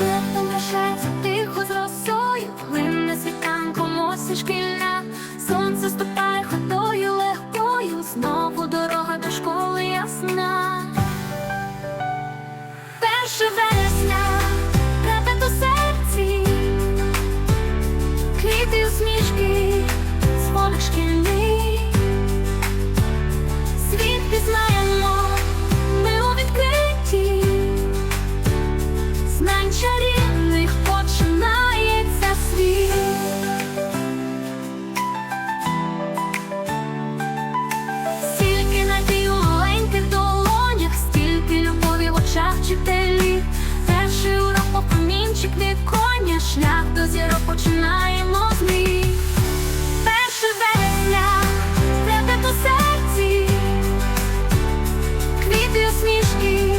Лето мішається тихо з росою, Глине світанком осінь шкільна, сонце ступає ходою легкою, знову дорога до школи ясна. Перше вересня. Зірок починаємо з них. Перше вересня, тебе по серці, квіти усмішки,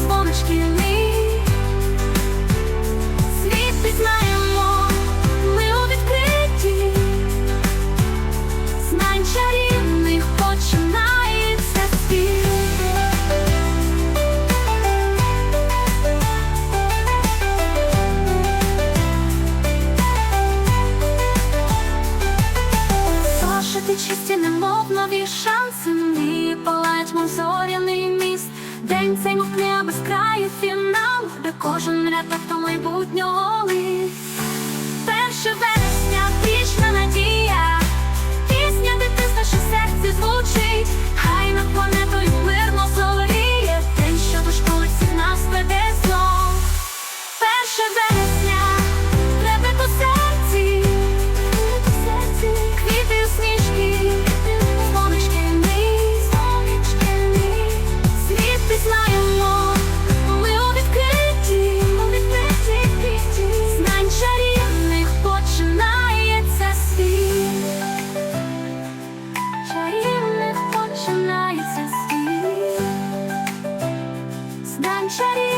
дзвоник День цей мов книга без фінал, де кожен ряд до майбутнього лист. sunshiny